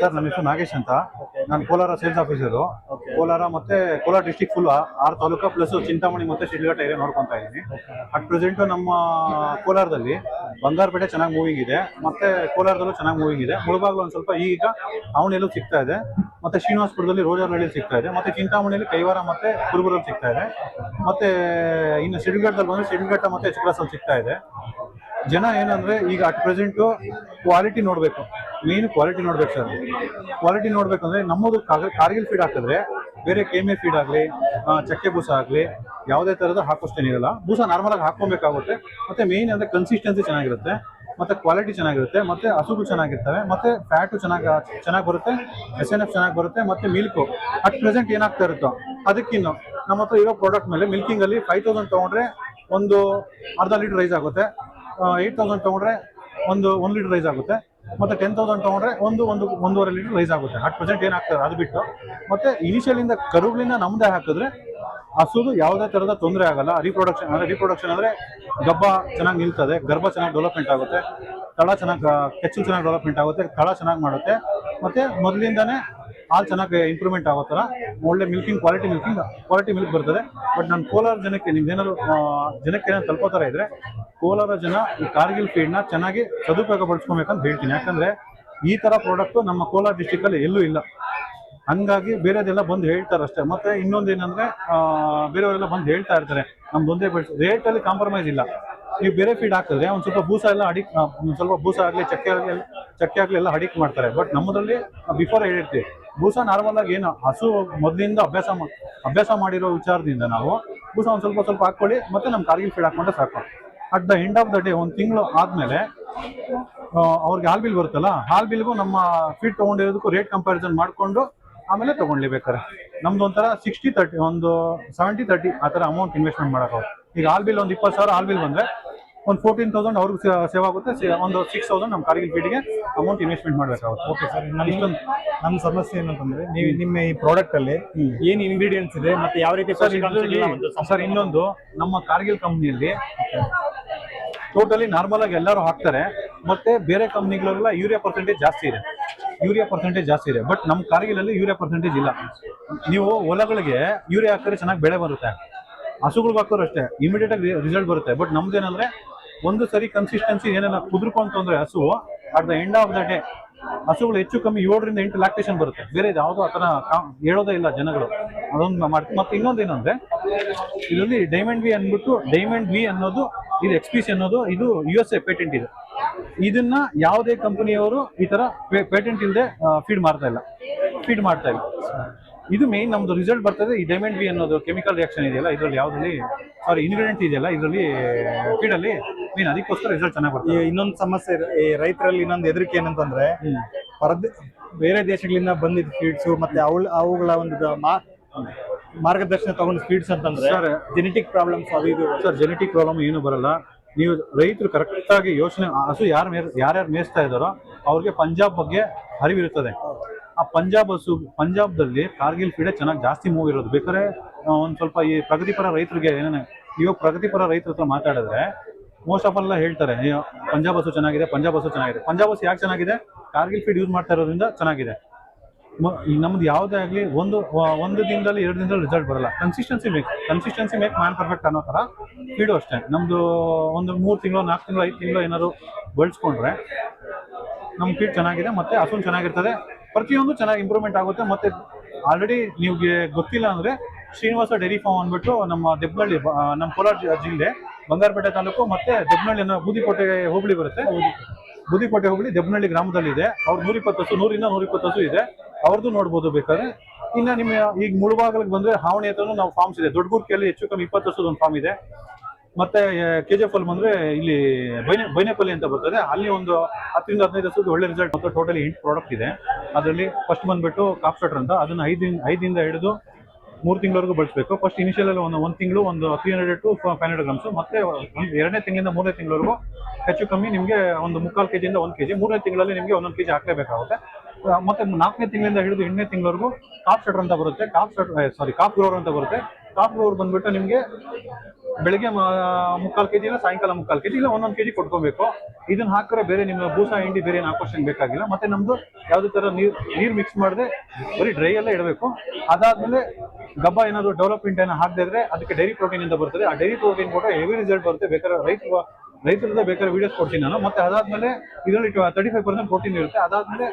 Sir ನಮ್ಮ ಹೆಸರು ನಾಗೇಶ್ ಅಂತ. ನಾನು ಕೋಲಾರ ಸೇಲ್ಸ್ ಆಫೀಸರು ಕೋಲಾರ ಮತ್ತೆ ಕೋಲಾರ ಡಿಸ್ಟಿಕ್ ಫುಲ್ ಆರು ತಾಲೂಕು ಪ್ಲಸ್ ಚಿಂತಾಮಣಿ ಮತ್ತೆ ಶಿಡ್ಲಘಟ್ಟ ಏರಿಯಾ ನೋಡ್ಕೊಂತಾ ಇದ್ದೀನಿ. ಅಟ್ ಪ್ರೆಸೆಂಟ್ ನಮ್ಮ ಕೋಲಾರದಲ್ಲಿ ಬಂಗಾರಪೇಟೆ ಚೆನ್ನಾಗಿ ಮೂವಿಂಗ್ ಇದೆ. ಮತ್ತೆ ಕೋಲಾರದಲ್ಲೂ ಚೆನ್ನಾಗಿ ಮೂವಿಂಗ್ ಇದೆ. ಮುಳಬಾಗ್ಲು ಒಂದು ಸ್ವಲ್ಪ ಈಗ ಅವನೆಲ್ಲೂ ಸಿಗ್ತಾ ಇದೆ. ಮತ್ತೆ ಶ್ರೀನಿವಾಸಪುರದಲ್ಲಿ ರೋಜರ್ನಳ್ಳಿ ಸಿಗ್ತಾ ಇದೆ. ಮತ್ತೆ ಚಿಂತಾಮಣಿಯಲ್ಲಿ ಕೈವಾರ ಮತ್ತೆ ಕುರುಬುರಲ್ಲಿ ಸಿಗ್ತಾ ಇದೆ. ಮತ್ತೆ ಇನ್ನು ಶಿಡ್ಲಘಟ್ಟದಲ್ಲಿ ಬಂದ್ರೆ ಶಿಡ್ಲಘಟ್ಟ ಮತ್ತೆ ಎಕ್ಸ್ಪ್ರೆಸ್ ಸಿಗ್ತಾ ಇದೆ. ಜನ ಏನಂದ್ರೆ ಈಗ ಅಟ್ ಪ್ರೆಸೆಂಟ್ ಕ್ವಾಲಿಟಿ ನೋಡ್ಬೇಕು. ಮೇನ್ ಕ್ವಾಲಿಟಿ ನೋಡ್ಬೇಕು ಸರ್ ಕ್ವಾಲಿಟಿ ನೋಡ್ಬೇಕಂದ್ರೆ ನಮ್ಮದು ಕಾರ್ಗಿಲ್ ಫೀಡ್ ಹಾಕಿದ್ರೆ ಬೇರೆ ಕೆಮೆ ಫೀಡ್ ಆಗಲಿ ಚಕ್ಕೆ ಬೂಸ ಆಗಲಿ, ಯಾವುದೇ ಥರದ ಹಾಕೋಷ್ಟೇನಿರಲ್ಲ ಬೂಸ ನಾರ್ಮಲ್ ಆಗಿ ಹಾಕೊಬೇಕಾಗುತ್ತೆ ಮತ್ತೆ ಮೇನ್ ಅಂದ್ರೆ ಕನ್ಸಿಸ್ಟೆನ್ಸಿ ಚೆನ್ನಾಗಿರುತ್ತೆ. ಮತ್ತೆ ಕ್ವಾಲಿಟಿ ಚೆನ್ನಾಗಿರುತ್ತೆ. ಮತ್ತೆ ಹಸುಗಳು ಚೆನ್ನಾಗಿರ್ತವೆ. ಮತ್ತೆ ಫ್ಯಾಟು ಚೆನ್ನಾಗಿ ಚೆನ್ನಾಗಿ ಬರುತ್ತೆ. ಎಸ್ ಎನ್ ಎಫ್ ಚೆನ್ನಾಗಿ ಬರುತ್ತೆ. ಮತ್ತೆ ಮಿಲ್ಕು ಅಟ್ ಪ್ರೆಸೆಂಟ್ ಏನಾಗ್ತಾ ಇರುತ್ತೋ ಅದಕ್ಕಿನ್ನು ನಮ್ಮ ಹತ್ರ ಇರೋ ಪ್ರಾಡಕ್ಟ್ ಮೇಲೆ ಮಿಲ್ಕಿಂಗ್ ಅಲ್ಲಿ ಫೈವ್ ತೌಸಂಡ್ ತಗೊಂಡ್ರೆ ಒಂದು ಅರ್ಧ ಲೀಟರ್ ರೈಸ್ ಆಗುತ್ತೆ. ಏಯ್ಟ್ ತೌಸಂಡ್ ತಗೊಂಡ್ರೆ ಒಂದು ಒಂದು ಲೀಟರ್ ರೈಸ್ ಆಗುತ್ತೆ. ಮತ್ತೆ ಟೆನ್ ತೌಸಂಡ್ ತೊಗೊಂಡ್ರೆ ಒಂದು ಒಂದು, ಒಂದೂವರೆ ಲೀಟರ್ ರೈಸ್ ಆಗುತ್ತೆ. ಹತ್ತು ಪರ್ಸೆಂಟ್ ಏನಾಗ್ತದೆ ಅದು ಬಿಟ್ಟು. ಮತ್ತೆ ಇನಿಷಿಯಲ್ ಇಂದ ಕರುಗಳಿಂದ ನಮ್ದೇ ಹಾಕಿದ್ರೆ ಹಸುದು ಯಾವುದೇ ತರದ ತೊಂದರೆ ಆಗಲ್ಲ. ರೀಪ್ರೊಡಕ್ಷನ್ ಅಂದರೆ ರೀಪ್ರೊಡಕ್ಷನ್ ಅಂದರೆ ಗಬ್ಬ ಚೆನ್ನಾಗಿ ನಿಲ್ತದೆ, ಗರ್ಭ ಚೆನ್ನಾಗಿ ಡೆವಲಪ್ಮೆಂಟ್ ಆಗುತ್ತೆ, ತಳ ಚೆನ್ನಾಗಿ ಕೆಚ್ಚು ಚೆನ್ನಾಗಿ ಡೆವಲಪ್ಮೆಂಟ್ ಆಗುತ್ತೆ, ತಳ ಚೆನ್ನಾಗಿ ಮಾಡುತ್ತೆ. ಮತ್ತೆ ಮೊದಲಿಂದನೇ ಹಾಲು ಚೆನ್ನಾಗಿ ಇಂಪ್ರೂವ್ಮೆಂಟ್ ಆಗೋ ಥರ ಒಳ್ಳೆ milking quality milking quality milk ಬರ್ತದೆ. ಬಟ್ ನಾನು ಕೋಲಾರ ಜನಕ್ಕೆ ನಿಮ್ದೇನಾದ್ರು ಜನಕ್ಕೆ ಏನಾದ್ರು ತಲುಪೋ ಥರ ಇದ್ರೆ ಕೋಲಾರ ಜನ ಈ ಕಾರ್ಗಿಲ್ ಫೀಡ್ನ ಚೆನ್ನಾಗಿ ಸದುಪಯೋಗ ಪಡಿಸ್ಕೊಬೇಕಂತ ಹೇಳ್ತೀನಿ. ಯಾಕಂದ್ರೆ ಈ ತರ ಪ್ರಾಡಕ್ಟ್ ನಮ್ಮ ಕೋಲಾರ ಡಿಸ್ಟಿಕ್ ಅಲ್ಲಿ ಎಲ್ಲೂ ಇಲ್ಲ. ಹಂಗಾಗಿ ಬೇರೆದೆಲ್ಲ ಬಂದು ಹೇಳ್ತಾರೆ ಅಷ್ಟೇ. ಮತ್ತೆ ಇನ್ನೊಂದೇನಂದ್ರೆ ಬೇರೆಯವರೆಲ್ಲ ಬಂದು ಹೇಳ್ತಾ ಇರ್ತಾರೆ. ನಮ್ದೊಂದೇ ಬೆಳೆಸಿ ರೇಟ್ ಅಲ್ಲಿ ಕಾಂಪ್ರಮೈಸ್ ಇಲ್ಲ. ನೀವು ಬೇರೆ ಫೀಡ್ ಹಾಕಿದ್ರೆ ಒಂದು ಸ್ವಲ್ಪ ಬೂಸ ಎಲ್ಲ ಅಡಿಕ್ ಒಂದ್ ಸ್ವಲ್ಪ ಬೂಸ ಆಗಲಿ, ಚಕ್ಕೆ ಆಗಲಿ ಚಕ್ಕೆ ಆಗಲಿ ಎಲ್ಲ ಅಡಿಕ್ ಮಾಡ್ತಾರೆ. ಬಟ್ ನಮ್ಮದ್ರಲ್ಲಿ ಬಿಫೋರ್ ಹೇಳಿರ್ತೀವಿ, ಬೂಸ ನಾರ್ಮಲ್ ಆಗಿ ಏನು, ಹಸು ಮೊದಲಿಂದ ಅಭ್ಯಾಸ ಅಭ್ಯಾಸ ಮಾಡಿರೋ ವಿಚಾರದಿಂದ ನಾವು ಬೂಸ ಒಂದು ಸ್ವಲ್ಪ ಸ್ವಲ್ಪ ಹಾಕೊಳ್ಳಿ ಮತ್ತೆ ನಮ್ಮ ಕಾರ್ಗಿಲ್ ಫೀಡ್ ಹಾಕೊಂಡ್ರೆ ಸಾಕು. At the end of the day ಒಂದು ತಿಂಗಳು ಆದ್ಮೇಲೆ ಅವ್ರಿಗೆ ಹಾಲ್ ಬಿಲ್ ಬರುತ್ತಲ್ಲ ಹಾಲ್ ಬಿಲ್ಗೂ ನಮ್ಮ ಫೀಟ್ ತೊಗೊಂಡಿರೋದಕ್ಕೂ ರೇಟ್ ಕಂಪ್ಯಾರಿಸನ್ ಮಾಡ್ಕೊಂಡು ಆಮೇಲೆ ತೊಗೊಂಡ್ಲಿ ಬೇಕಾರೆ ನಮ್ದು ಒಂಥರ ಸಿಕ್ಸ್ಟಿ ತರ್ಟಿ ಒಂದು ಸೆವೆಂಟಿ ತರ್ಟಿ ಆ ಥರ ಅಮೌಂಟ್ ಇನ್ವೆಸ್ಟ್ಮೆಂಟ್ ಮಾಡೋಕೆ ಈಗ ಹಾಲ್ ಬಿಲ್ ಒಂದು ಇಪ್ಪತ್ತು ಸಾವಿರ ಹಾಲ್ ಬಿಲ್ ಬಂದ್ರೆ ಒಂದು ಫೋರ್ಟೀನ್ ತೌಸಂಡ್ ಅವ್ರಿಗೆ ಸೇವ್ ಆಗುತ್ತೆ ಒಂದು ಸಿಕ್ಸ್ ತೌಸಂಡ್ ನಮ್ಮ ಕಾರ್ಗಿಲ್ ಫೀಟಿಗೆ ಅಮೌಂಟ್ ಇನ್ವೆಸ್ಟ್ಮೆಂಟ್ ಮಾಡಬೇಕಾಗುತ್ತೆ. ಓಕೆ ಸರ್ ಇಷ್ಟೊಂದು ನಮ್ಮ ಸಮಸ್ಯೆ ಏನಂತಂದ್ರೆ ನೀವು ನಿಮ್ಮ ಈ ಪ್ರಾಡಕ್ಟ್ ಅಲ್ಲಿ ಏನ್ ಇಂಗ್ರೀಡಿಯೆಂಟ್ಸ್ ಇದೆ ಮತ್ತೆ ಯಾವ ರೀತಿ ಸರ್ ಇನ್ನೊಂದು ನಮ್ಮ ಕಾರ್ಗಿಲ್ ಕಂಪ್ನಿಯಲ್ಲಿ ಟೋಟಲಿ ನಾರ್ಮಲ್ ಆಗಿ ಎಲ್ಲರೂ ಹಾಕ್ತಾರೆ. ಮತ್ತೆ ಬೇರೆ ಕಂಪ್ನಿಗಳೆಲ್ಲ ಯೂರಿಯಾ ಪರ್ಸೆಂಟೇಜ್ ಜಾಸ್ತಿ ಇದೆ. ಯೂರಿಯಾ ಪರ್ಸೆಂಟೇಜ್ ಜಾಸ್ತಿ ಇದೆ. ಬಟ್ ನಮ್ಮ ಕಾರ್ಗಿಲಲ್ಲಿ ಯೂರಿಯಾ ಪರ್ಸೆಂಟೇಜ್ ಇಲ್ಲ. ನೀವು ಹೊಲಗಳಿಗೆ ಯೂರಿಯಾ ಹಾಕಿದ್ರೆ ಚೆನ್ನಾಗಿ ಬೆಳೆ ಬರುತ್ತೆ. ಹಸುಗಳಿಗೆ ಹಾಕೋರು ಅಷ್ಟೇ. ಇಮಿಡಿಯೇಟ್ ಆಗಿ ರಿಸಲ್ಟ್ ಬರುತ್ತೆ. ಬಟ್ ನಮ್ದೇನಂದ್ರೆ ಒಂದು ಸರಿ ಕನ್ಸಿಸ್ಟೆನ್ಸಿ ಏನೇನ ಕುದುರ್ಕೊಂತಂದ್ರೆ ಹಸು at the end of the day ಹಸುಗಳು ಹೆಚ್ಚು ಕಮ್ಮಿ ಏಳರಿಂದ ಎಂಟು ಲ್ಯಾಕ್ಟೇಷನ್ ಬರುತ್ತೆ. ಬೇರೆ ಯಾವುದೋ ಆ ಥರ ಹೇಳೋದೇ ಇಲ್ಲ ಜನಗಳು. ಅದೊಂದು ಮಾಡ್ತೀವಿ ಮತ್ತೆ ಇನ್ನೊಂದು ಏನಂದ್ರೆ, ಇದರಲ್ಲಿ ಡೈಮಂಡ್ ವಿ ಅಂದ್ಬಿಟ್ಟು ಡೈಮಂಡ್ ವಿ ಅನ್ನೋದು ಇದು ಎಕ್ಸ್ಪಿಸಿ ಅನ್ನೋದು ಇದು ಯು ಎಸ್ ಎ ಪೇಟೆಂಟ್ ಇದೆ. ಇದನ್ನ ಯಾವುದೇ ಕಂಪನಿಯವರು ಈ ತರ ಪೇಟೆಂಟ್ ಇಲ್ಲದೆ ಫೀಡ್ ಮಾಡ್ತಾ ಇಲ್ಲ. ಫೀಡ್ ಮಾಡ್ತಾ ಇಲ್ಲ. ಇದು ಮೇನ್ ನಮ್ದು ರಿಸಲ್ಟ್ ಬರ್ತದೆ. ಈ ಡೈಮಂಡ್ ಬಿ ಅನ್ನೋದು ಕೆಮಿಕಲ್ ರಿಯಾಕ್ಷನ್ ಇದೆಯಲ್ಲ ಇದರಲ್ಲಿ ಯಾವುದ್ರಲ್ಲಿ ಸಾರಿ ಇಂಗ್ರೀಡಿಯೆಂಟ್ ಇದೆಯಲ್ಲ ಇದರಲ್ಲಿ ಫೀಡಲ್ಲಿ ಮೇನ್ ಅದಕ್ಕೋಸ್ಕರ ರಿಸಲ್ಟ್ ಚೆನ್ನಾಗಿ ಬರ್ತದೆ. ಇನ್ನೊಂದು ಸಮಸ್ಯೆ ಈ ರೈತರಲ್ಲಿ ಇನ್ನೊಂದು ಹೆದರಿಕೆ ಏನಂತಂದ್ರೆ. ಬೇರೆ ದೇಶಗಳಿಂದ ಬಂದಿದ್ದ ಫೀಡ್ಸು ಮತ್ತೆ ಅವಳ ಅವುಗಳ ಒಂದು ಮಾ- ಮಾರ್ಗದರ್ಶನ ತಗೊಂಡು ಸ್ಪೀಡ್ಸ್ ಅಂತಂದ್ರೆ ಜೆನೆಟಿಕ್ ಪ್ರಾಬ್ಲಮ್ಸ್ ಅದು ಇದು ಸರ್ ಜೆನೆಟಿಕ್ ಪ್ರಾಬ್ಲಮ್ ಏನು ಬರಲ್ಲ. ನೀವು ರೈತರು ಕರೆಕ್ಟ್ ಆಗಿ ಯೋಚನೆ ಹಸು ಯಾರು ಮೇರ್ ಯಾರ್ಯಾರು ಮೇಯಿಸ್ತಾ ಇದ್ದಾರೋ ಅವ್ರಿಗೆ ಪಂಜಾಬ್ ಬಗ್ಗೆ ಅರಿವಿರುತ್ತದೆ. ಆ ಪಂಜಾಬ್ ಹಸು ಪಂಜಾಬ್ದಲ್ಲಿ ಕಾರ್ಗಿಲ್ ಫೀಡೆ ಚೆನ್ನಾಗಿ ಜಾಸ್ತಿ ಮೂವ್ ಇರೋದು. ಬೇಕಾದ್ರೆ ಒಂದು ಸ್ವಲ್ಪ ಈ ಪ್ರಗತಿಪರ ರೈತರಿಗೆ ಏನೇನು ಇವಾಗ ಪ್ರಗತಿಪರ ರೈತರ ಹತ್ರ ಮಾತಾಡಿದ್ರೆ ಮೋಸ್ಟ್ ಆಫ್ ಎಲ್ಲ ಹೇಳ್ತಾರೆ ಪಂಜಾಬ್ ಹಸು ಚೆನ್ನಾಗಿದೆ ಪಂಜಾಬ್ ಹಸು ಚೆನ್ನಾಗಿದೆ. ಪಂಜಾಬ್ ಹಸು ಯಾಕೆ ಚೆನ್ನಾಗಿದೆ? ಕಾರ್ಗಿಲ್ ಫೀಡ್ ಯೂಸ್ ಮಾಡ್ತಾ ಇರೋದ್ರಿಂದ ಚೆನ್ನಾಗಿದೆ. ಮ- ನಮ್ದು ಯಾವುದೇ ಆಗಲಿ ಒಂದು ಒಂದು ದಿನದಲ್ಲಿ, ಎರಡು ದಿನದಲ್ಲಿ ರಿಸಲ್ಟ್ ಬರಲ್ಲ. Consistency make consistency make man perfect ಅನ್ನೋ ಥರ ಫೀಡು ಅಷ್ಟೇ. ನಮ್ಮದು ಒಂದು ಮೂರು ತಿಂಗಳು, ನಾಲ್ಕು ತಿಂಗಳು, ಐದು ತಿಂಗಳು ಏನಾದ್ರು ಬಳಸ್ಕೊಂಡ್ರೆ ನಮ್ಮ ಫೀಡ್ ಚೆನ್ನಾಗಿದೆ, ಮತ್ತು ಹಸುನ್ ಚೆನ್ನಾಗಿರ್ತದೆ. ಪ್ರತಿಯೊಂದು ಚೆನ್ನಾಗಿ ಇಂಪ್ರೂವ್ಮೆಂಟ್ ಆಗುತ್ತೆ. ಮತ್ತು ಆಲ್ರೆಡಿ ನಿಮಗೆ ಗೊತ್ತಿಲ್ಲ ಅಂದರೆ ಶ್ರೀನಿವಾಸ ಡೈರಿ ಫಾರ್ಮ್ ಅಂದ್ಬಿಟ್ಟು ನಮ್ಮ ದೆಬ್ನಳ್ಳಿ ಬ- ನಮ್ಮ ಕೋಲಾರ ಜಿಲ್ಲೆ, ಬಂಗಾರಪೇಟೆ ತಾಲೂಕು ಮತ್ತು ದೆಬ್ನಳ್ಳಿ ಅನ್ನೋ ಬೂದಿಕೋಟೆ ಹೋಬಳಿ ಬರುತ್ತೆ. ಬೂದಿಕೋಟೆ ಹೋಬಳಿ ದೆಬ್ನಳ್ಳಿ ಗ್ರಾಮದಲ್ಲಿದೆ. ಅವ್ರ ನೂರಿಪ್ಪತ್ತು ಹಸು, ನೂರಿಂದ ನೂರಿಪ್ಪತ್ತು ಹಸು ಇದೆ. ಅವ್ರದ್ದು ನೋಡ್ಬೋದು ಬೇಕಾದ್ರೆ. ಇನ್ನ ನಿಮ್ಮ ಈಗ ಮುಳುಬಾಗಲಿಗೆ ಬಂದ್ರೆ ಹಾವಣಿ ಹತ್ರನೂ ನಾವು ಫಾರ್ಮ್ಸ್ ಇದೆ. ದೊಡ್ಡಗುರ್ಕೆಯಲ್ಲಿ ಹೆಚ್ಚು ಕಮ್ಮಿ ಇಪ್ಪತ್ತು ವರ್ಷದ ಒಂದು ಫಾರ್ಮ್ ಇದೆ. ಮತ್ತೆ ಕೆ ಜಿ ಎಫ್ ಅಲ್ಲಿ ಬಂದ್ರೆ ಇಲ್ಲಿ ಬೈನೆ, ಬೈನೆಪಲ್ಲಿ ಅಂತ ಬರ್ತದೆ. ಅಲ್ಲಿ ಒಂದು ಹತ್ತರಿಂದ ಹದಿನೈದು ವರ್ಷದ ಒಳ್ಳೆ ರಿಸಲ್ಟ್ ಮತ್ತು ಟೋಟಲಿ ಎಂಟು ಪ್ರಾಡಕ್ಟ್ ಇದೆ. ಅದರಲ್ಲಿ ಫಸ್ಟ್ ಬಂದ್ಬಿಟ್ಟು ಕಾಫ್ ಶಟರ್ ಅಂತ ಅದನ್ನ ಐದಿಂದ ಐದಿಂದ ಹಿಡಿದು ಮೂರು ತಿಂಗಳವರೆಗೂ ಬಳಸಬೇಕು. ಫಸ್ಟ್ ಇನಿಷಿಯಲ್ ಅಲ್ಲಿ ಒಂದು ಒಂದು ತಿಂಗಳು ಒಂದು three hundred to five hundred grams ಮತ್ತೆ ಎರಡನೇ ತಿಂಗಳಿಂದ ಮೂರನೇ ತಿಂಗಳವರೆಗೂ ಹೆಚ್ಚು ಕಮ್ಮಿ ನಿಮಗೆ ಒಂದು ಮುಕ್ಕಾಲು ಕೆಜಿಯಿಂದ ಒಂದು ಕೆಜಿ. ಮೂರನೇ ತಿಂಗಳಲ್ಲಿ ನಿಮಗೆ ಒಂದೊಂದು ಕೆಜಿ ಹಾಕಲೇಬೇಕಾಗುತ್ತೆ. ಮತ್ತೆ ನಾಲ್ಕನೇ ತಿಂಗಳಿಂದ ಹಿಡಿದು ಎಂಟನೇ ತಿಂಗಳವರೆಗೂ ಕಾಫ್ ಶಟರ್ ಅಂತ ಬರುತ್ತೆ. Calf shutter sorry calf grower ಅಂತ ಬರುತ್ತೆ. ಕಾಪ್ ಗ್ರೋವರ್ ಬಂದ್ಬಿಟ್ಟು ನಿಮಗೆ ಬೆಳಿಗ್ಗೆ ಮುಕ್ಕಾಲು ಕೆಜಿ ಇಲ್ಲ ಸಾಯಂಕಾಲ ಮುಕ್ಕಾಲು ಕೆಜಿ ಇಲ್ಲ, ಒಂದೊಂದು ಕೆಜಿ ಕೊಟ್ಕೋಬೇಕು. ಇದನ್ನ ಹಾಕಿದ್ರೆ ಬೇರೆ ನಿಮ್ಮ ಬೂಸ, ಹಿಂಡಿ ಬೇರೆ ಏನು ಹಾಕೋಷ್ಟು ಬೇಕಾಗಿಲ್ಲ. ಮತ್ತೆ ನಮ್ದು ಯಾವುದೇ ತರ ನೀರು ನೀರು ಮಿಕ್ಸ್ ಮಾಡದೆ ಬರೀ ಡ್ರೈ ಎಲ್ಲ ಇಡಬೇಕು. ಅದಾದ್ಮೇಲೆ ಗಬ್ಬ ಏನಾದ್ರು ಡೆವಲಪ್ಮೆಂಟ್ ಏನೋ ಹಾಕದೇ ಇದ್ರೆ ಅದಕ್ಕೆ ಡೈರಿ ಪ್ರೋಟೀನ್ ಇಂದ ಬರ್ತದೆ. ಆ ಡೈರಿ ಪ್ರೋಟೀನ್ ಕೂಡ ಹೆವಿ ರಿಸಲ್ಟ್ ಬರುತ್ತೆ. ಬೇಕಾದ್ರೆ ರೈತ ರೈತರದ ಬೇಕಾದ್ರೆ ವಿಡಿಯೋಸ್ ಕೊಡ್ತೀನಿ ನಾನು. ಮತ್ತೆ ಅದಾದ್ಮೇಲೆ ಇದರಲ್ಲಿ ತರ್ಟಿ ಫೈವ್ ಪರ್ಸೆಂಟ್ ಪ್ರೋಟೀನ್ ಇರುತ್ತೆ. ಅದಾದ್ಮೇಲೆ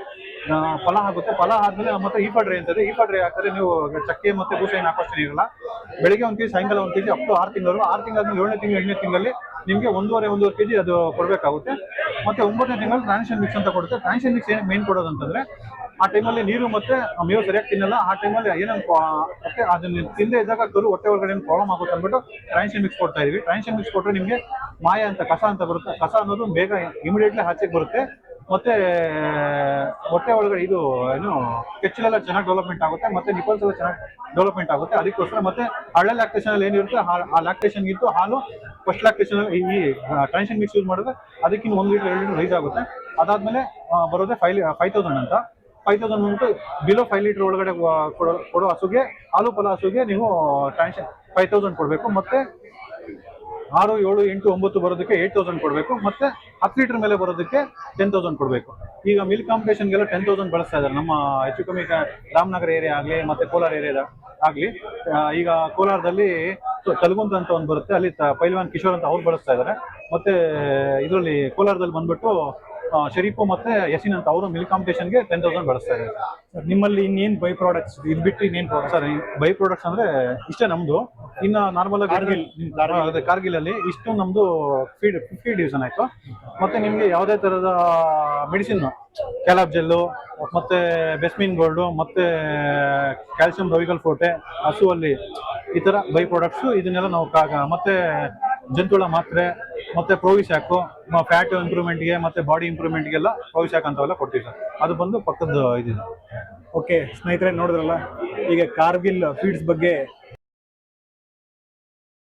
ಫಲ ಆಗುತ್ತೆ. ಫಲ ಆದ್ಮೇಲೆ ನಮ್ಮ ಹತ್ರ ಈಫಾ ಡ್ರೈ ಅಂತದೆ ಈಫಾ ಹಾಕಿದ್ರೆ ನೀವು ಚಕ್ಕೆ ಮತ್ತೆ ಬೂಸ ಏನು ಹಾಕೋಷ್ಟು ಇರಲ್ಲ. ಬೆಳಿಗ್ಗೆ ಒಂದು ಕೆಜಿ, ಸಾಯಂಕಾಲ ಒಂದು ಕೆಜಿ ಅಪ್ ಟು ಆರು ತಿಂಗಳು. ಆರು ತಿಂಗಳಾದ್ಮೇಲೆ ಏಳನೇ ತಿಂಗಳು, ಎಂಟನೇ ತಿಂಗಳಲ್ಲಿ ನಿಮಗೆ ಒಂದೂವರೆ ಒಂದೂವರೆ ಕೆಜಿ ಅದು ಕೊಡಬೇಕಾಗುತ್ತೆ. ಮತ್ತೆ ಒಂಬತ್ತನೇ ತಿಂಗಳು ಟ್ರಾನ್ಷನ್ ಮಿಕ್ಸ್ ಅಂತ ಕೊಡುತ್ತೆ. ಟ್ರಾನ್ಷನ್ ಮಿಕ್ಸ್ ಏನು ಮೇನ್ ಕೊಡೋದು ಅಂತಂದ್ರೆ, ಆ ಟೈಮಲ್ಲಿ ನೀರು ಮತ್ತೆ ಮೇವು ಸರಿಯಾಗಿ ತಿನ್ನಲ್ಲ. ಆ ಟೈಮಲ್ಲಿ ಏನೇನು ಮತ್ತೆ ಅದನ್ನ ತಿಂದೇ ಇದ್ದಾಗ ಕರು ಹೊಟ್ಟೆ ಒಳಗಡೆ ಏನು ಪ್ರಾಬ್ಲಮ್ ಆಗುತ್ತೆ ಅಂದ್ಬಿಟ್ಟು ಟ್ರಾನ್ಷನ್ ಮಿಕ್ಸ್ ಕೊಡ್ತಾ ಇದೀವಿ. ಟ್ರಾನ್ಷನ್ ಮಿಕ್ಸ್ ಕೊಟ್ಟರೆ ನಿಮಗೆ ಮಾಯ ಅಂತ, ಕಸ ಅಂತ ಬರುತ್ತೆ. ಕಸ ಅನ್ನೋದು ಬೇಗ ಇಮಿಡಿಯೇಟ್ಲಿ ಆಚೆಗೆ ಬರುತ್ತೆ. ಮತ್ತೆ ಹೊಟ್ಟೆ ಒಳಗಡೆ ಇದು, ಏನು, ಕೆಚ್ಚಲೆಲ್ಲ ಚೆನ್ನಾಗಿ ಡೆವಲಪ್ಮೆಂಟ್ ಆಗುತ್ತೆ, ಮತ್ತೆ ನಿಪಲ್ಸ್ ಎಲ್ಲ ಚೆನ್ನಾಗಿ ಡೆವಲಪ್ಮೆಂಟ್ ಆಗುತ್ತೆ. ಅದಕ್ಕೋಸ್ಕರ ಮತ್ತೆ ಹಳೆ ಲ್ಯಾಕ್ಟೇಷನ್ ಅಲ್ಲಿ ಏನಿರುತ್ತೆ ಆ- ಲ್ಯಾಕ್ಟೇಷನ್ ಇದ್ದು ಹಾಲು ಫಸ್ಟ್ ಲ್ಯಾಕ್ಟೇಷನ್ ಈ ಟ್ರಾನ್ಷನ್ ಮಿಕ್ಸ್ ಯೂಸ್ ಮಾಡಿದ್ರೆ ಅದಕ್ಕಿಂತ ಒಂದು ಲೀಟರ್ ಎರಡು ಲೀಟರ್ ರೈಸ್ ಆಗುತ್ತೆ. ಅದಾದ್ಮೇಲೆ ಬರೋದೆ ಫೈವ್ ಫೈವ್ ತೌಸಂಡ್ ಅಂತ. ಫೈವ್ ತೌಸಂಡ್ ಬಂದ್ಬಿಟ್ಟು ಬಿಲೋ ಫೈವ್ ಲೀಟರ್ ಒಳಗಡೆ ಕೊಡೋ ಕೊಡೋ ಹಸುಗೆ, ಹಾಲು ಫಲ ಹಸುಗೆ ನೀವು ಟ್ರಾನ್ಷನ್ ಫೈವ್ ತೌಸಂಡ್ ಕೊಡಬೇಕು. ಮತ್ತೆ ಆರು, ಏಳು, ಎಂಟು, ಒಂಬತ್ತು ಬರೋದಕ್ಕೆ ಏಟ್ ತೌಸಂಡ್ ಕೊಡಬೇಕು. ಮತ್ತೆ ಹತ್ತು ಲೀಟರ್ ಮೇಲೆ ಬರೋದಕ್ಕೆ ಟೆನ್ ತೌಸಂಡ್ ಕೊಡಬೇಕು. ಈಗ ಮಿಲ್ಕ್ ಕಾಂಪಿಟೇಷನ್ಗೆಲ್ಲ ಟೆನ್ ತೌಸಂಡ್ ಬಳಸ್ತಾ ಇದ್ದಾರೆ. ನಮ್ಮ ಹೆಚ್ಚು ಕಮ್ಮಿ ರಾಮನಗರ ಏರಿಯಾ ಆಗಲಿ, ಮತ್ತೆ ಕೋಲಾರ ಏರಿಯಾದ ಆಗಲಿ ಈಗ ಕೋಲಾರದಲ್ಲಿ ತಲಗುಂದ ಅಂತ ಒಂದು ಬರುತ್ತೆ. ಅಲ್ಲಿ ಪೈಲ್ವಾನ್ ಕಿಶೋರ್ ಅಂತ ಅವ್ರು ಬಳಸ್ತಾ ಇದ್ದಾರೆ. ಮತ್ತೆ, ಇದರಲ್ಲಿ ಕೋಲಾರದಲ್ಲಿ ಬಂದ್ಬಿಟ್ಟು ಶರೀಫು ಮತ್ತೆ ಯಸಿನ್ ಅಂತ ಅವರು ಮಿಲ್ಕ್ ಕಾಂಪಿಟೇಷನ್ಗೆ ಟೆನ್ ತೌಸಂಡ್ ಬಳಸ್ತಾರೆ. ನಿಮ್ಮಲ್ಲಿ ಇನ್ನೇನು ಬೈ ಪ್ರಾಡಕ್ಟ್ಸ್ ಇದು ಬಿಟ್ಟು ಇನ್ನೇನು ಪ್ರಾಡಕ್ಟ್ ಸರ್ ಬೈ ಪ್ರಾಡಕ್ಟ್ಸ್ ಅಂದ್ರೆ ಇಷ್ಟೇ ನಮ್ದು. ಇನ್ನ ನಾರ್ಮಲ್ ಆಗಿ ಕಾರ್ಗಿಲ್, ಕಾರ್ಗಿಲ್. ಅಲ್ಲಿ ಇಷ್ಟು ನಮ್ದು ಫೀಡ್ ಫಿಫ್ಟಿ ಡಿವಿಷನ್ ಆಯ್ತು. ಮತ್ತೆ ನಿಮ್ಗೆ ಯಾವುದೇ ತರದ ಮೆಡಿಸಿನ್ ಕ್ಯಾಲಾಬ್ ಜೆಲ್ಲು ಮತ್ತೆ ಬೆಸ್ಮಿನ್ ಗೋಲ್ಡು ಮತ್ತೆ ಕ್ಯಾಲ್ಸಿಯಂ ರವಿಗಲ್ ಫೋಟೆ ಹಸುವಲ್ಲಿ ಈ ತರ ಬೈ ಪ್ರಾಡಕ್ಟ್ಸ್ ಇದನ್ನೆಲ್ಲ ನಾವು ಕಾಗ ಮತ್ತೆ ಜಂತುಳ ಮಾತ್ರೆ ಮತ್ತೆ ಪ್ರೋವಿಶ್ಯಾಕು ಫ್ಯಾಟ್ ಇಂಪ್ರೂವ್ಮೆಂಟ್ಗೆ ಮತ್ತೆ ಬಾಡಿ ಇಂಪ್ರೂವ್ಮೆಂಟ್ಗೆಲ್ಲ ಪ್ರೋವಿಶ್ಯಾಕ್ ಅಂತವೆಲ್ಲ ಕೊಡ್ತೀವಿ ಸರ್ ಅದು ಬಂದು ಪಕ್ಕದ ಇದಿದೆ ಓಕೆ ಸ್ನೇಹಿತರೆ, ನೋಡಿದ್ರಲ್ಲ? ಈಗ ಕಾರ್ಗಿಲ್ ಫೀಡ್ಸ್ ಬಗ್ಗೆ